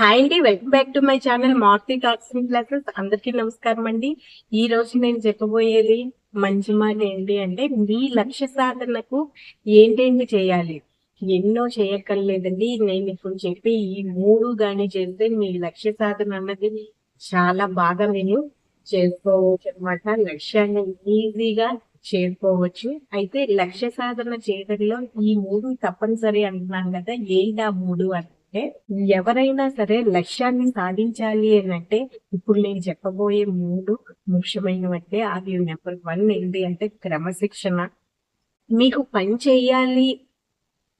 Hi అండి welcome back to my channel Marthi talks classes అందరికీ నమస్కారం అండి. ఈ రోజు నేను చెప్పబోయేది మంచి మాట ఏంటి అంటే మీ లక్ష్య సాధనకు ఏంటేంటి చేయాలి? ఎన్నో చేయక్కర్లేదండి. నేను ఇప్పుడు చెప్పి ఈ మూడు గాని చేస్తే మీ లక్ష్య సాధన అన్నది చాలా బాగా నేను చేసుకోవచ్చు అనమాట లక్ష్యాన్ని ఈజీగా చేరుకోవచ్చు. అయితే లక్ష్య సాధన చేయడంలో ఈ మూడు తప్పనిసరి అంటున్నాను కదా ఏంటి ఆ మూడు అంటే ఎవరైనా సరే లక్ష్యాన్ని సాధించాలి అని అంటే ఇప్పుడు నేను చెప్పబోయే మూడు ముఖ్యమైనవంటే అవి నెంబర్ వన్ ఏంటి అంటే క్రమశిక్షణ. మీకు పని చేయాలి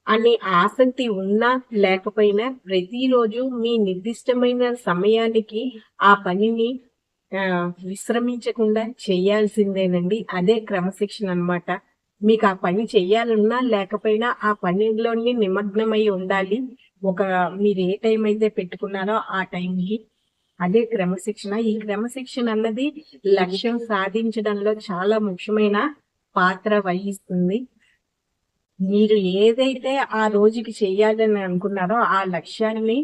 అనే ఆసక్తి ఉన్నా లేకపోయినా ప్రతిరోజు మీ నిర్దిష్టమైన సమయానికి ఆ పనిని విశ్రమించకుండా చేయాల్సిందేనండి. అదే క్రమశిక్షణ అన్నమాట. మీకు ఆ పని చేయాలన్నా లేకపోయినా ఆ పనిలోని నిమగ్నమై ఉండాలి. ఒక మీరు ఏ టైం అయితే పెట్టుకున్నారో ఆ టైంకి అదే క్రమశిక్షణ. ఈ క్రమశిక్షణ అన్నది లక్ష్యం సాధించడంలో చాలా ముఖ్యమైన పాత్ర వహిస్తుంది. మీరు ఏదైతే ఆ రోజుకి చేయాలని అనుకున్నారో ఆ లక్ష్యాన్ని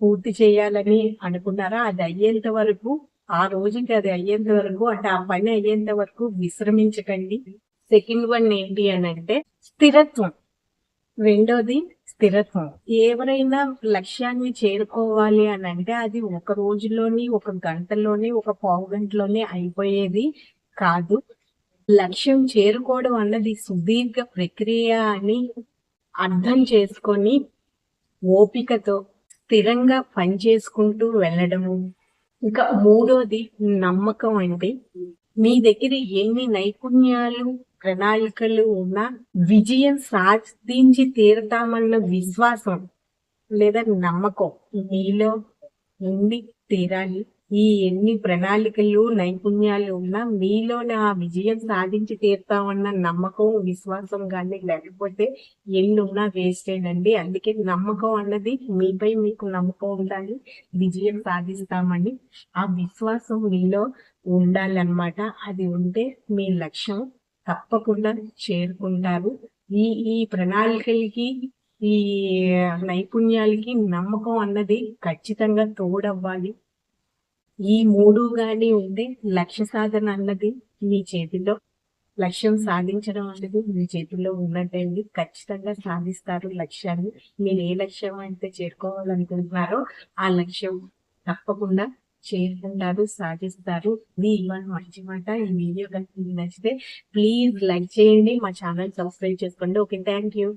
పూర్తి చేయాలని అనుకున్నారో అది అయ్యేంత వరకు ఆ రోజుకి అది అయ్యేంత వరకు అంటే ఆ పని అయ్యేంత వరకు విశ్రమించకండి. సెకండ్ వన్ ఏంటి అని అంటే స్థిరత్వం. రెండోది స్థిరత్వం. ఎవరైనా లక్ష్యాన్ని చేరుకోవాలి అని అంటే అది ఒక రోజులోని ఒక గంటలోని ఒక పావు గంటలోనే అయిపోయేది కాదు. లక్ష్యం చేరుకోవడం అన్నది సుదీర్ఘ ప్రక్రియ అని అర్థం చేసుకొని ఓపికతో స్థిరంగా పని చేసుకుంటూ వెళ్ళడము. ఇంకా మూడోది నమ్మకం అండి. మీ దగ్గర ఎన్ని నైపుణ్యాలు ప్రణాళికలు ఉన్నా విజయం సాధించి తీరతామన్న విశ్వాసం లేదా నమ్మకం మీలో ఉండి తీరాలి. ఈ ఎన్ని ప్రణాళికలు నైపుణ్యాలు ఉన్నా మీలోనే ఆ విజయం సాధించి తీరుతామన్న నమ్మకం విశ్వాసం కానీ లేకపోతే ఎన్నున్నా వేస్టేనండి అందుకే నమ్మకం అన్నది మీపై మీకు నమ్మకం ఉండాలి విజయం సాధిస్తామని. ఆ విశ్వాసం మీలో ఉండాలన్నమాట. అది ఉంటే మీ లక్ష్యం తప్పకుండా చేరుకుంటారు. ఈ ఈ ప్రణాళికలకి ఈ నైపుణ్యాలకి నమ్మకం అన్నది ఖచ్చితంగా తోడవ్వాలి. ఈ మూడు గాని ఉంటే లక్ష్య సాధన అన్నది మీ చేతిలో లక్ష్యం సాధించడం అనేది మీ చేతిలో ఉన్నట్టండి ఖచ్చితంగా సాధిస్తారు లక్ష్యాన్ని. మీరు ఏ లక్ష్యం అయితే చేరుకోవాలనుకుంటున్నారో ఆ లక్ష్యం తప్పకుండా చేరుకుంటారు సాధిస్తారు. ఇది ఇవాళ మంచి మాట ఈ వీడియో కనుక నచ్చితే ప్లీజ్ లైక్ చేయండి. మా ఛానల్ సబ్స్క్రైబ్ చేసుకోండి. Okay thank you.